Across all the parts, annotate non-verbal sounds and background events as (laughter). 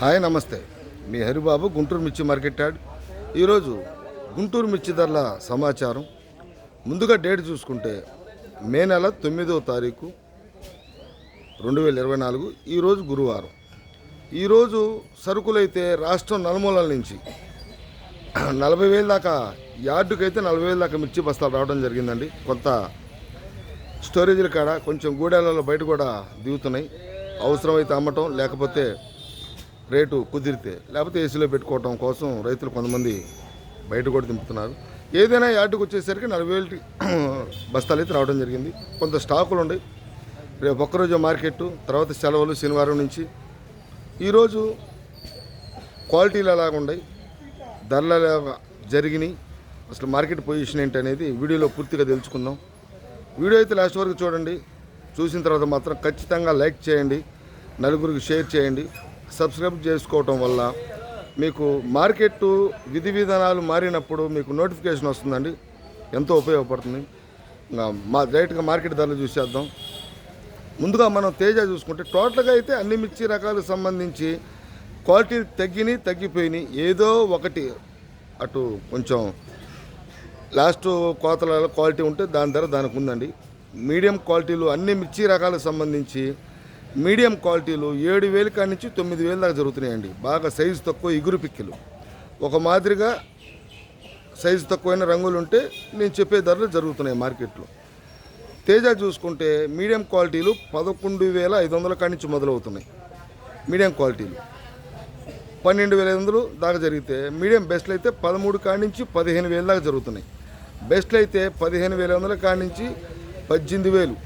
Hi నమస్తే. మీ హరిబాబు గుంటూరు మిర్చి market add. ఈరోజు గుంటూరు మిర్చి ధరల సమాచారం. ముందుగా డేట్ చూసుకుంటే మే నెల తొమ్మిదవ తారీఖు రెండు వేల ఇరవై నాలుగు ఈరోజు గురువారం. ఈరోజు సరుకులైతే రాష్ట్రం నలుమూలల నుంచి నలభై వేల దాకా యార్డుకైతే నలభై వేల దాకా మిర్చి బస్తాలు రావడం జరిగిందండి. కొంత స్టోరేజీల కాడ కొంచెం గూడెలలో బయట కూడా దిగుతున్నాయి. అవసరమైతే అమ్మటం లేకపోతే రేటు కుదిరితే లేకపోతే ఏసీలో పెట్టుకోవటం కోసం రైతులు కొంతమంది బయట కూడా దింపుతున్నారు. ఏదైనా యార్డుకు వచ్చేసరికి నలభై వేలు (clears throat) బస్తాలు అయితే రావడం జరిగింది. కొంత స్టాకులు ఉన్నాయి రేపు ఒక్కరోజు మార్కెట్ తర్వాత సెలవులు శనివారం నుంచి. ఈరోజు క్వాలిటీలు ఎలాగ ఉన్నాయి ధరలు ఎలాగ జరిగినాయి అసలు మార్కెట్ పొజిషన్ ఏంటి అనేది వీడియోలో పూర్తిగా తెలుసుకుందాం. వీడియో అయితే లాస్ట్ వరకు చూడండి. చూసిన తర్వాత మాత్రం ఖచ్చితంగా లైక్ చేయండి. నలుగురికి షేర్ చేయండి. సబ్స్క్రైబ్ చేసుకోవటం వల్ల మీకు మార్కెట్ విధి విధానాలు మారినప్పుడు మీకు నోటిఫికేషన్ వస్తుందండి. ఎంతో ఉపయోగపడుతుంది. మా డైరెక్ట్గా మార్కెట్ ధరలు చూసేద్దాం. ముందుగా మనం తేజ చూసుకుంటే టోటల్గా అయితే అన్ని మిర్చి రకాలకు సంబంధించి క్వాలిటీ తగ్గినాయి తగ్గిపోయినాయి ఏదో ఒకటి అటు కొంచెం లాస్ట్ కోతల క్వాలిటీ ఉంటే దాని ధర దానికి ఉందండి. మీడియం క్వాలిటీలు అన్ని మిర్చి రకాలకు సంబంధించి మీడియం క్వాలిటీలు ఏడు వేలు కాడి నుంచి తొమ్మిది వేలు దాకా జరుగుతున్నాయండి. బాగా సైజు తక్కువ ఇగురు పిక్కిలు. ఒక మాదిరిగా సైజు తక్కువైన రంగులు ఉంటే నేను చెప్పే ధరలు జరుగుతున్నాయి మార్కెట్లో. తేజ చూసుకుంటే మీడియం క్వాలిటీలు పదకొండు వేల ఐదు వందల కాడి నుంచి మొదలవుతున్నాయి. మీడియం క్వాలిటీలు పన్నెండు వేల ఐదు వందలు దాకా జరిగితే మీడియం బెస్ట్లు అయితే పదమూడు కాడి నుంచి పదిహేను వేల దాకా జరుగుతున్నాయి. బెస్ట్లు అయితే పదిహేను వేల వందల కాడి నుంచి పద్దెనిమిది వేలు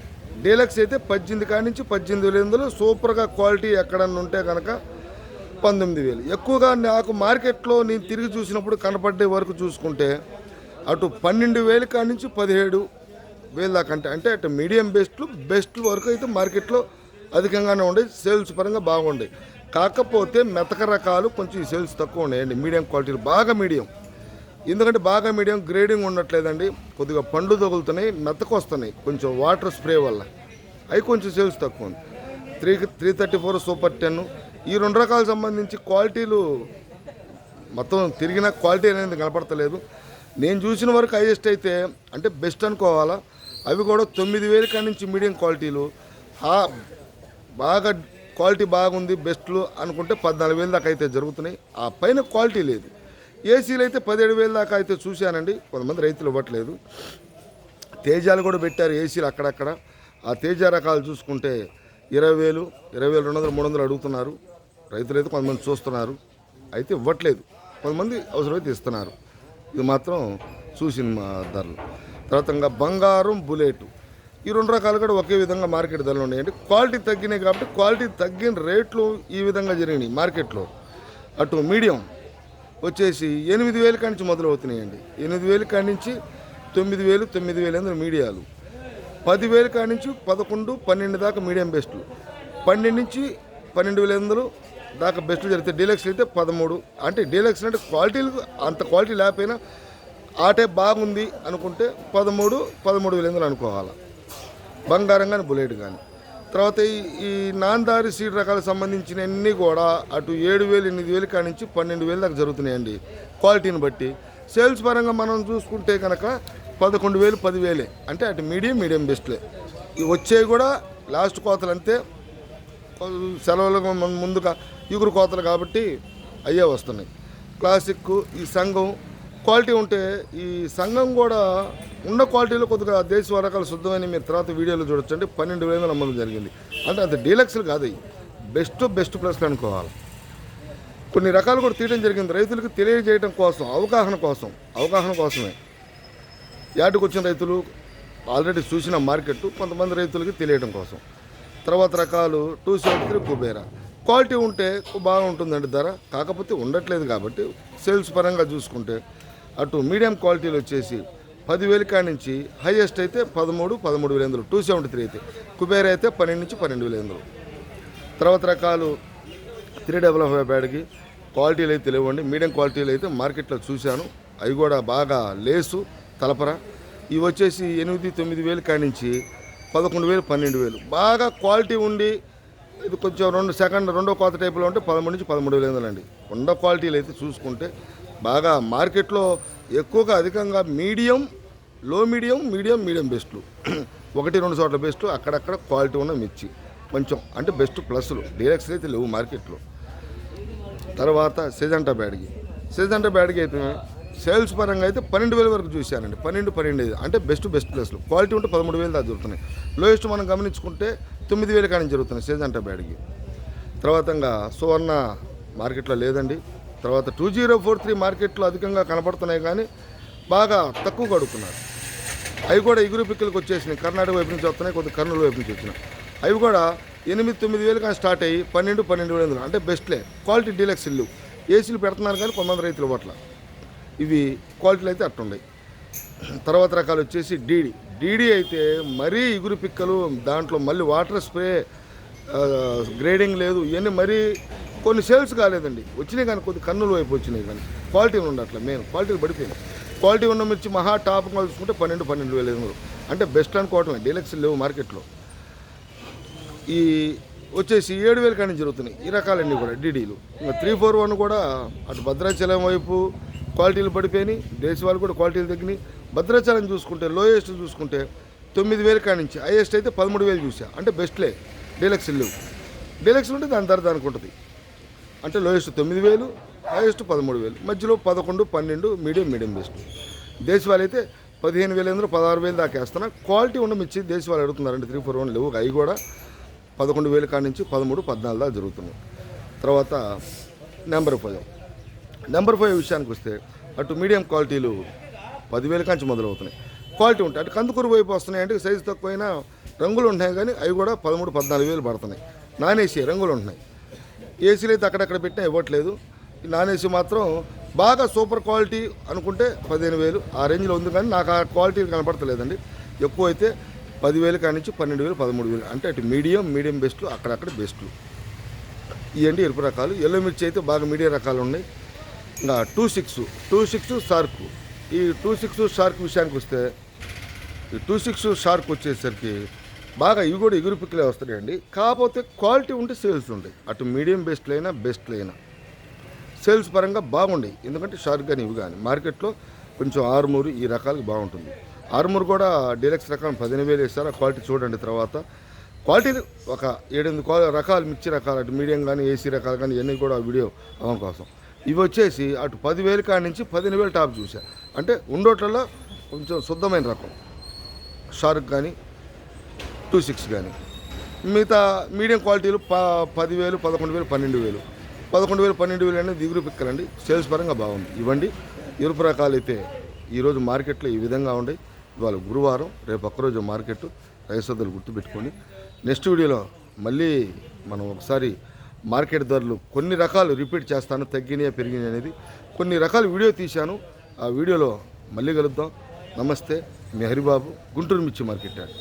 డీలక్స్ అయితే పద్దెనిమిది కాడి నుంచి పద్దెనిమిది వేల వందలు సూపర్గా క్వాలిటీ ఎక్కడన్నా ఉంటే కనుక పంతొమ్మిది వేలు. ఎక్కువగా నాకు మార్కెట్లో నేను తిరిగి చూసినప్పుడు కనపడే వరకు చూసుకుంటే అటు పన్నెండు వేలు కాడి నుంచి పదిహేడు వేలు దాకా అంటే అంటే అటు మీడియం బెస్ట్లు బెస్ట్ వరకు అయితే మార్కెట్లో అధికంగానే ఉండే సేల్స్ పరంగా బాగుండే కాకపోతే మెతక రకాలు కొంచెం సేల్స్ తక్కువ ఉన్నాయండి మీడియం క్వాలిటీలు బాగా మీడియం. ఎందుకంటే బాగా మీడియం గ్రేడింగ్ ఉండట్లేదండి. కొద్దిగా పండు తగులుతున్నాయి మెత్తకు వస్తున్నాయి కొంచెం వాటర్ స్ప్రే వల్ల. అవి కొంచెం సేల్స్ తక్కువ ఉంది. Three three thirty four super ten. ఈ రెండు రకాలకు సంబంధించి క్వాలిటీలు మొత్తం తిరిగిన క్వాలిటీ అనేది కనపడతలేదు. నేను చూసిన వరకు హైయెస్ట్ అయితే అంటే బెస్ట్ అనుకోవాలా అవి కూడా తొమ్మిది వేల కాడి నుంచి మీడియం క్వాలిటీలు. ఆ బాగా క్వాలిటీ బాగుంది బెస్ట్లు అనుకుంటే పద్నాలుగు వేల దాకా అయితే జరుగుతున్నాయి. ఆ పైన క్వాలిటీ లేదు. ఏసీలు అయితే పదిహేడు వేల దాకా అయితే చూశానండి. కొంతమంది రైతులు ఇవ్వట్లేదు. తేజాలు కూడా పెట్టారు ఏసీలు అక్కడక్కడ. ఆ తేజ రకాలు చూసుకుంటే ఇరవై వేలు ఇరవై వేలు రెండు వందలు మూడు వందలు అడుగుతున్నారు. రైతులు అయితే కొంతమంది చూస్తున్నారు. అయితే ఇవ్వట్లేదు. కొంతమంది అవసరమైతే ఇస్తున్నారు. ఇది మాత్రం చూసిన మా ధరలు. తర్వాత ఇంకా బంగారం బుల్లెట్ ఈ రెండు రకాలు కూడా ఒకే విధంగా మార్కెట్ ధరలు ఉన్నాయండి. క్వాలిటీ తగ్గినాయి కాబట్టి క్వాలిటీ తగ్గిన రేట్లు ఈ విధంగా జరిగినాయి మార్కెట్లో. అటు మీడియం వచ్చేసి ఎనిమిది వేల కాడి నుంచి మొదలవుతున్నాయండి. ఎనిమిది వేల కాడి నుంచి తొమ్మిది వేలు తొమ్మిది వేలు అందరూ మీడియాలు. పదివేల కాడి నుంచి పదకొండు పన్నెండు దాకా మీడియం బెస్ట్లు. పన్నెండు నుంచి పన్నెండు వేల వందలు దాకా బెస్ట్లు జరిగితే డీలక్స్ అయితే పదమూడు. అంటే డీలక్స్ అంటే క్వాలిటీలు అంత క్వాలిటీ లేకపోయినా ఆ టైప్ బాగుంది అనుకుంటే పదమూడు పదమూడు వేల వందలు అనుకోవాలి. బంగారం కానీ బుల్లెట్ కానీ తర్వాత ఈ నాందారి సీడ్ రకాలకు సంబంధించిన అన్నీ కూడా అటు ఏడు వేలు ఎనిమిది వేలు కాడి నుంచి పన్నెండు వేలు దాకా జరుగుతున్నాయండి క్వాలిటీని బట్టి. సేల్స్ పరంగా మనం చూసుకుంటే కనుక పదకొండు వేలు పదివేలే అంటే అటు మీడియం మీడియం బెస్ట్లే. ఇవి వచ్చేవి కూడా లాస్ట్ కోతలు అంతే. సెలవులకు ముందుగా ఇగురు కోతలు కాబట్టి అయ్యే వస్తున్నాయి. క్లాసిక్ ఈ సంఘం క్వాలిటీ ఉంటే ఈ సంఘం కూడా ఉన్న క్వాలిటీలో కొద్దిగా దేశ రకాలు శుద్ధమైన మీరు తర్వాత వీడియోలో చూడొచ్చండి. పన్నెండు వేల అమ్మకం జరిగింది. అంటే అది డీలక్స్లు కాదు బెస్ట్ బెస్ట్ ప్లస్లు అనుకోవాలి. కొన్ని రకాలు కూడా తీయడం జరిగింది. రైతులకు తెలియజేయడం కోసం అవగాహన కోసం అవగాహన కోసమే. యాటుకు వచ్చిన రైతులు ఆల్రెడీ చూసిన మార్కెట్ కొంతమంది రైతులకి తెలియడం కోసం. తర్వాత రకాలు two seventy three Kubera. Quality ఉంటే బాగుంటుందండి ధర. కాకపోతే ఉండట్లేదు కాబట్టి సేల్స్ పరంగా చూసుకుంటే అటు మీడియం క్వాలిటీలు వచ్చేసి పదివేలు కాడి నుంచి హైయెస్ట్ అయితే పదమూడు పదమూడు వేల ఎందులు టూ సెవెంటీ త్రీ అయితే. కుబేర అయితే పన్నెండు నుంచి పన్నెండు వేల ఎందులు తర్వాత రకాలు త్రీ డబల్ ఫైవ్ బ్యాడ్కి క్వాలిటీలు అయితే లేవండి. మీడియం క్వాలిటీలు అయితే మార్కెట్లో చూశాను. అవి కూడా బాగా లేసు తలపర. ఇవి వచ్చేసి ఎనిమిది తొమ్మిది వేలు కాడి నుంచి పదకొండు వేలు పన్నెండు వేలు. బాగా క్వాలిటీ ఉండి ఇది కొంచెం రెండు సెకండ్ రెండో కోత టైపులో ఉంటే పదమూడు నుంచి పదమూడు వేలు ఎందులండి ఉండ క్వాలిటీలు అయితే చూసుకుంటే బాగా మార్కెట్లో ఎక్కువగా అధికంగా మీడియం లో మీడియం మీడియం మీడియం బెస్ట్లు ఒకటి రెండు చోట్ల బెస్ట్ అక్కడక్కడ క్వాలిటీ ఉన్న మిర్చి. కొంచెం అంటే బెస్ట్ ప్లస్లు డీలక్స్ అయితే లేవు మార్కెట్లో. తర్వాత సెజంటా బ్యాడ్కి సెజంటా బ్యాడ్కి అయితే సేల్స్ పరంగా అయితే పన్నెండు వేల వరకు చూశానండి. పన్నెండు పన్నెండు ఐదు. అంటే బెస్ట్ బెస్ట్ ప్లేస్లు క్వాలిటీ ఉంటే పదమూడు వేలు దాకా దొరుకుతున్నాయి. లోయెస్ట్ మనం గమనించుకుంటే తొమ్మిది వేలు కానీ జరుగుతున్నాయి సెజంటా బ్యాడ్కి తర్వాత ఇంకా సువర్ణ మార్కెట్లో లేదండి. తర్వాత టూ జీరో ఫోర్ త్రీ మార్కెట్లో అధికంగా కనపడుతున్నాయి కానీ బాగా తక్కువ కడుక్కున్నారు అవి కూడా ఎగురు పిక్కలకు వచ్చేసినాయి. కర్ణాటక వైపు నుంచి వస్తున్నాయి కొద్ది కర్నూలు వైపు నుంచి వచ్చినాయి. అవి కూడా ఎనిమిది తొమ్మిది వేలు కానీ స్టార్ట్ అయ్యి పన్నెండు పన్నెండు వేలు అంటే బెస్ట్లే. క్వాలిటీ డీలక్స్ ఇల్లు. ఏసీలు పెడుతున్నారు కానీ కొంతమంది రైతుల పట్ల ఇవి క్వాలిటీలు అయితే అట్టున్నాయి తర్వాత రకాలు వచ్చేసి డీడీ. డీడీ అయితే మరీ ఇగురు పిక్కలు దాంట్లో మళ్ళీ వాటర్ స్ప్రే గ్రేడింగ్ లేదు. ఇవన్నీ మరీ కొన్ని సేల్స్ కాలేదండి. వచ్చినాయి కానీ కొద్ది కన్నుల వైపు వచ్చినాయి కానీ క్వాలిటీ ఉండట్లే మెయిన్. క్వాలిటీలు పడిపోయింది క్వాలిటీ ఉన్న మిర్చి మహా టాప్ చూసుకుంటే పన్నెండు పన్నెండు వేల ఐదు అంటే బెస్ట్ అనుకోవటం డీలక్స్ లేవు మార్కెట్లో. ఈ వచ్చేసి ఏడు వేల కానీ జరుగుతున్నాయి. ఈ రకాలన్నీ కూడా డీడీలు. ఇంకా త్రీ ఫోర్ వన్ కూడా అటు భద్రాచలం వైపు క్వాలిటీలు పడిపోయినాయి. దేశ వాళ్ళు కూడా క్వాలిటీలు తగ్గినాయి. భద్రాచలం చూసుకుంటే లోయెస్ట్ చూసుకుంటే తొమ్మిది వేల కానించి హైయెస్ట్ అయితే పదమూడు వేలు చూసా. అంటే బెస్ట్లే. డీలక్స్ లేవు. డీలక్స్ ఉంటే దాని ధర దానికి ఉంటుంది. అంటే లోయెస్ట్ తొమ్మిది వేలు హైయెస్ట్ పదమూడు వేలు మధ్యలో పదకొండు పన్నెండు మీడియం మీడియం బెస్ట్. దేశవాళీ అయితే పదిహేను వేల ఎందుకు పదహారు వేలు దాకా వేస్తున్నా. క్వాలిటీ ఉన్న దేశవాళీ దేశవాళ్ళు అడుగుతున్నారండి త్రీ ఫోర్ వన్ లేవు. అవి కూడా పదకొండు వేల కాడి నుంచి పదమూడు పద్నాలుగు దాకా జరుగుతున్నాయి. తర్వాత నెంబర్ ఫైవ్. నెంబర్ ఫైవ్ విషయానికి వస్తే అటు మీడియం క్వాలిటీలు పదివేల కాంచి మొదలవుతున్నాయి. క్వాలిటీ ఉంటాయి. అటు కందుకూరు వైపు వస్తున్నాయి అంటే సైజు తక్కువైనా రంగులు ఉంటాయి కానీ అవి కూడా పదమూడు పద్నాలుగు వేలు పడుతున్నాయి. నాన్ ఏసీ రంగులు ఉంటున్నాయి. ఏసీలు అయితే అక్కడక్కడ పెట్టినా ఇవ్వట్లేదు. నాన్ ఏసీ మాత్రం బాగా సూపర్ క్వాలిటీ అనుకుంటే పదిహేను వేలు. ఆ రేంజ్లో ఉంది కానీ నాకు ఆ క్వాలిటీ కనపడతలేదండి. ఎక్కువ అయితే పదివేలు కాడి నుంచి పన్నెండు వేలు పదమూడు వేలు. అంటే అటు మీడియం మీడియం బెస్ట్లు అక్కడక్కడ బెస్ట్లు. ఇవండి ఎరుపు రకాలు. ఎల్లో మిర్చి అయితే బాగా మీడియం రకాలు ఉన్నాయి. ఇంకా two six two six shark. ఈ టూ సిక్స్ షార్క్ విషయానికి వస్తే ఈ టూ సిక్స్ షార్క్ వచ్చేసరికి బాగా ఇవి కూడా ఎగురు పిక్కలే వస్తాయండి కాకపోతే క్వాలిటీ ఉంటే సేల్స్ ఉంటాయి అటు మీడియం బెస్ట్లు అయినా బెస్ట్లు అయినా సేల్స్ పరంగా బాగుండేవి ఎందుకంటే షార్క్ కానీ ఇవి కానీ మార్కెట్లో కొంచెం ఆరుమూరు ఈ రకాలకి బాగుంటుంది. ఆరుమూరు కూడా డీలక్స్ రకం పదిహేను వేలు వేస్తారు ఆ క్వాలిటీ చూడండి తర్వాత. క్వాలిటీ ఒక ఏడెనిమిది క్వా రకాలు మిర్చి రకాలు అటు మీడియం కానీ ఏసీ రకాలు కానీ ఇవన్నీ కూడా వీడియో అవడం కోసం. ఇవి వచ్చేసి అటు పదివేలు కాడి నుంచి పదిహేను వేలు టాప్ చూసా. అంటే ఉండోట్లలో కొంచెం శుద్ధమైన రకం. షార్క్ కానీ టూ సిక్స్ కానీ. మిగతా మీడియం క్వాలిటీలు ప పదివేలు పదకొండు వేలు పన్నెండు వేలు పదకొండు వేలు పన్నెండు వేలు అనేది దిగురు పిక్కలండి. సేల్స్ పరంగా బాగుంది. ఇవ్వండి. ఎరుపు రకాలు అయితే ఈరోజు మార్కెట్లో ఈ విధంగా ఉండే. ఇవాళ గురువారం రేపు ఒక్కరోజు మార్కెట్. రైసోదలు గుర్తుపెట్టుకొని నెక్స్ట్ వీడియోలో మళ్ళీ మనం ఒకసారి మార్కెట్ ధరలు కొన్ని రకాలు రిపీట్ చేస్తాను. తగ్గినాయా పెరిగినాయి అనేది కొన్ని రకాల వీడియో తీశాను. ఆ వీడియోలో మళ్ళీ కలుద్దాం. నమస్తే. మీ హరిబాబు గుంటూరు మిర్చి మార్కెట్ అండి